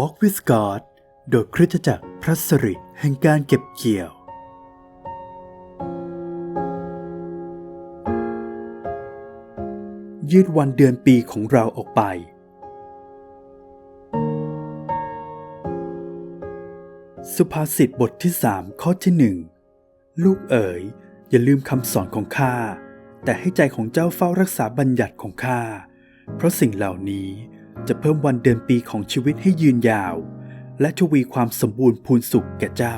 Walk with God โดยคริสตจักรพระสริแห่งการเก็บเกี่ยว ยืดวันเดือนปีของเราออกไป สุภาษิตบทที่สามข้อที่หนึ่งลูกเอ๋ย อย่าลืมคำสอนของข้า แต่ให้ใจของเจ้าเฝ้ารักษาบัญญัติของข้า เพราะสิ่งเหล่านี้ จะเพิ่มวันเดือนปีของชีวิตให้ยืนยาว และทวีความสมบูรณ์พูนสุขแก่เจ้า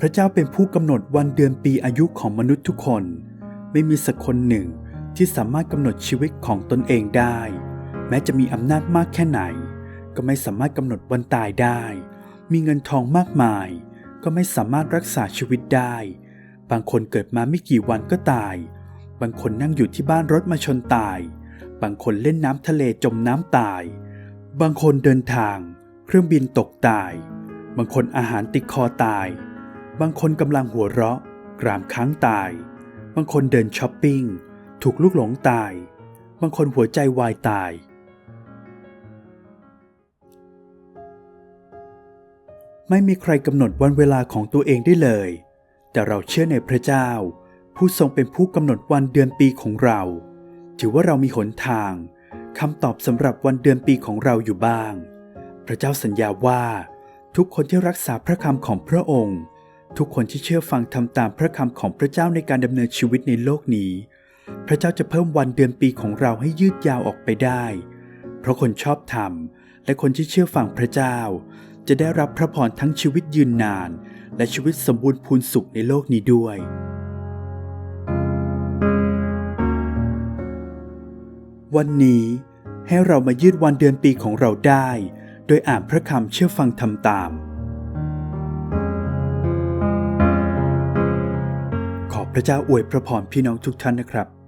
พระเจ้าเป็นผู้กำหนดวันเดือนปีอายุของมนุษย์ทุกคน ไม่มีสักคนหนึ่งที่สามารถกำหนดชีวิตของตนเองได้ แม้จะมีอำนาจมากแค่ไหน ก็ไม่สามารถกำหนดวันตายได้ มีเงินทองมากมาย ก็ไม่สามารถรักษาชีวิตได้ บางคนเกิดมาไม่กี่วันก็ตาย บางคนนั่งอยู่ที่บ้านรถมาชนตาย บางคนเล่นน้ำทะเลจมน้ำตาย บางคนเดินทาง เครื่องบินตกตาย บางคนอาหารติดคอตาย บางคนกำลังหัวเราะ กรามค้างตาย บางคนเดินช้อปปิ้ง ถูกลูกหลงตาย บางคนหัวใจวายตาย ไม่มีใครกำหนดวันเวลาของตัวเองได้เลย แต่เราเชื่อในพระเจ้า ผู้ทรงเป็นผู้กำหนดวันเดือนปีของเรา ถือว่าเรามีหนทางคำตอบสำหรับวันเดือนปีของเราอยู่บ้าง พระเจ้าสัญญาว่า ทุกคนที่รักษาพระคำของพระองค์ ทุกคนที่เชื่อฟังทำตามพระคำของพระเจ้าในการดำเนินชีวิตในโลกนี้ พระเจ้าจะเพิ่มวันเดือนปีของเราให้ยืดยาวออกไปได้ เพราะคนชอบธรรมและคนที่เชื่อฟังพระเจ้า จะได้รับพระพรทั้งชีวิตยืนนาน และชีวิตสมบูรณ์พูนสุขในโลกนี้ด้วย วันนี้ให้เรามายืดวันเดือนปีของเราได้ โดยอ่านพระคำเชื่อฟังทำตาม ขอพระเจ้าอวยพระพรพี่น้องทุกท่านนะครับ